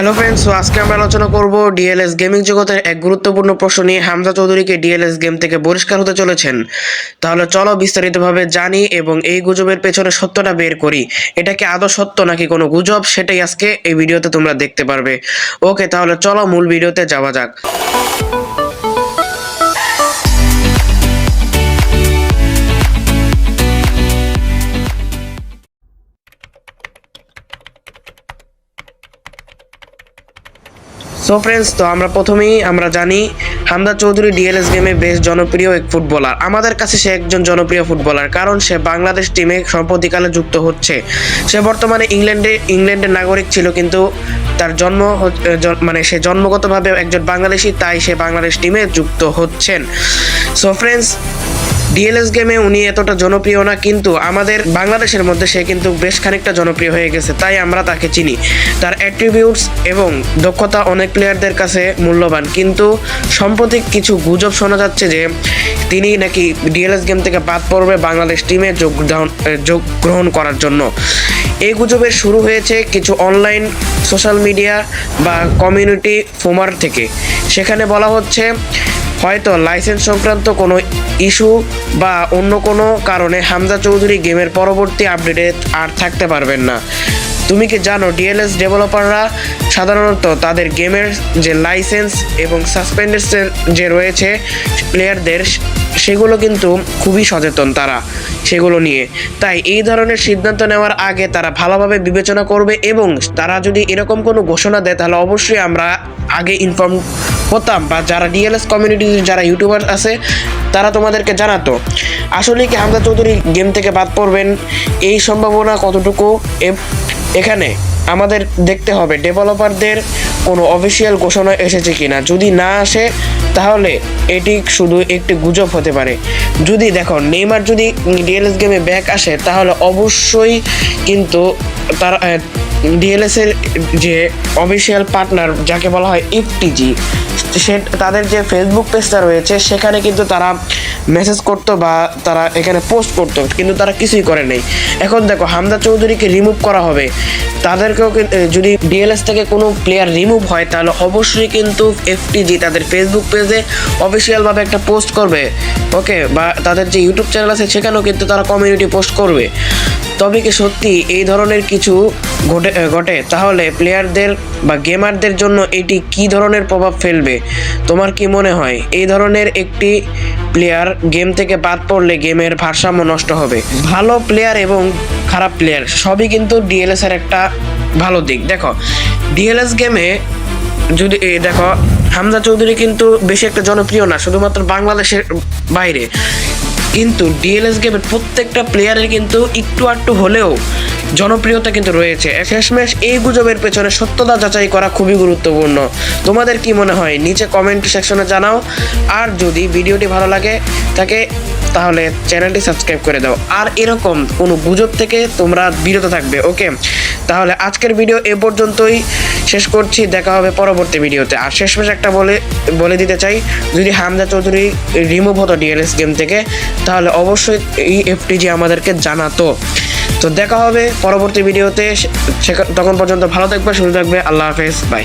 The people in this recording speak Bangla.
হ্যালো ফ্রেন্ডস তো আজকে আমরা আলোচনা করব ডিএলএস গেমিং জগতের এক গুরুত্বপূর্ণ প্রশ্ন নিয়ে হামজা চৌধুরীকে ডিএলএস গেম থেকে বহিষ্কার হতে চলেছেন। তাহলে চলো বিস্তারিতভাবে জানি এবং এই গুজবের পেছনে সত্যটা বের করি। এটা কি আদৌ সত্য নাকি কোনো গুজব? সেটাই আজকে এই ভিডিওতে তোমরা দেখতে পারবে। ওকে তাহলে চলো মূল ভিডিওতে যাওয়া যাক। সো ফ্রেন্ডস তো আমরা প্রথমেই, আমরা জানি হামদা চৌধুরী ডিএলএস গেমে বেশ জনপ্রিয় এক ফুটবলার আমাদের কাছে সে একজন জনপ্রিয় ফুটবলার কারণ সে বাংলাদেশ টিমে সম্প্রতিকালে যুক্ত হচ্ছে। সে বর্তমানে ইংল্যান্ডে, ইংল্যান্ডের নাগরিক ছিল, কিন্তু তার জন্ম মানে সে জন্মগতভাবে একজন বাংলাদেশি, তাই সে বাংলাদেশ টিমে যুক্ত হচ্ছেন। সো ফ্রেন্ডস ডিএলএস গেমে উনি এতটা জনপ্রিয় না, কিন্তু আমাদের বাংলাদেশের মধ্যে সে কিন্তু বেশ খানিকটা জনপ্রিয় হয়ে গেছে, তাই আমরা তাকে চিনি। তার অ্যাট্রিবিউটস এবং দক্ষতা অনেক প্লেয়ারদের কাছে মূল্যবান, কিন্তু সম্প্রতি কিছু গুজব শোনা যাচ্ছে যে তিনি নাকি ডিএলএস গেম থেকে বাদ পড়বে বাংলাদেশ টিমে যোগদান যোগ গ্রহণ করার জন্য। এই গুজবের শুরু হয়েছে কিছু অনলাইন সোশ্যাল মিডিয়া বা কমিউনিটি ফোমার থেকে। সেখানে বলা হচ্ছে হয়তো লাইসেন্স সংক্রান্ত কোনো ইস্যু বা অন্য কোনো কারণে হামজা চৌধুরী গেমের পরবর্তী আপডেটে আর থাকতে পারবেন না। তুমি কি জানো ডিএলএস ডেভেলপাররা সাধারণত তাদের গেমের যে লাইসেন্স এবং সাসপেন্ডেড যে রয়েছে প্লেয়ারদের, সেগুলো কিন্তু খুবই সচেতন তারা, সেগুলো নিয়ে। তাই এই ধরনের সিদ্ধান্ত নেওয়ার আগে তারা ভালোভাবে বিবেচনা করবে এবং তারা যদি এরকম কোনো ঘোষণা দেয়, তাহলে অবশ্যই আমরা আগে ইনফর্ম হতাম বা যারা ডিএলএস কমিউনিটি যারা ইউটিউবার আছে, তারা তোমাদেরকে জানাতো। আসলে কি হামজা চৌধুরী গেম থেকে বাদ পড়বেন? এই সম্ভাবনা কতটুকু? এখানে আমাদের দেখতে হবে ডেভেলপারদের কোনো অফিসিয়াল ঘোষণা এসেছে কিনা। যদি না আসে, তাহলে এটি শুধু একটি গুজব হতে পারে। যদি দেখো, নেইমার যদি ডিএলএস গেমে ব্যাক আসে, তাহলে অবশ্যই কিন্তু তার ডিএলএস এর যে অফিসিয়াল পার্টনার যাকে বলা হয় এফটিজি সে, তাদের যে ফেসবুক পেজটা রয়েছে, সেখানে কিন্তু তারা মেসেজ করতো বা তারা এখানে পোস্ট করতো, কিন্তু তারা কিছুই করে নেই। এখন দেখো, হামদা চৌধুরীকে রিমুভ করা হবে। তাদেরকেও যদি ডিএলএস থেকে কোনো প্লেয়ার রিমুভ হয়, তাহলে অবশ্যই কিন্তু এফটিজি তাদের ফেসবুক পেজে অফিসিয়ালভাবে একটা পোস্ট করবে। ওকে বা তাদের যে ইউটিউব চ্যানেল আছে, সেখানেও কিন্তু তারা কমিউনিটি পোস্ট করবে। তবে কি সত্যি এই ধরনের কিছু ঘটে ঘটে? তাহলে প্লেয়ারদের বা গেমারদের জন্য এটি কি ধরনের প্রভাব ফেলবে? তোমার কি মনে হয়? এই ধরনের একটি প্লেয়ার গেম থেকে বাদ পড়লে গেমের ভারসাম্য নষ্ট হবে। ভালো প্লেয়ার এবং খারাপ প্লেয়ার সবই কিন্তু ডিএলএস এর একটা ভালো দিক। দেখো ডিএলএস গেমে যদি দেখো, হামজা চৌধুরী কিন্তু বেশি একটা জনপ্রিয় না, শুধুমাত্র বাংলাদেশের বাইরে। কিন্তু ডিএলএস গেমের প্রত্যেকটা প্লেয়ারের কিন্তু একটু আটটু হলেও জনপ্রিয়তা কিন্তু রয়েছে। শেষমেশ এই গুজবের পেছনে সত্যতা যাচাই করা খুবই গুরুত্বপূর্ণ। তোমাদের কি মনে হয়? নিচে কমেন্ট সেকশনে জানাও। আর যদি ভিডিওটি ভালো লাগে তাকে তাহলে চ্যানেলটি সাবস্ক্রাইব করে দাও। আর এরকম কোনো গুজব থেকে তোমরা বিরত থাকবে ওকে তাহলে আজকের ভিডিও এ পর্যন্তই। শেষ করছি, দেখা হবে পরবর্তী ভিডিওতে। আর শেষমেশ একটা বলে বলে দিতে চাই, যদি হামজা চৌধুরী রিমুভ হতো ডিএলএস গেম থেকে, তাহলে অবশ্যই এই এফটিজি আমাদেরকে জানাতো। তো দেখা হবে পরবর্তী ভিডিওতে তখন পর্যন্ত ভালো থাকবে, সুস্থ থাকবে, আল্লাহ হাফেজ বাই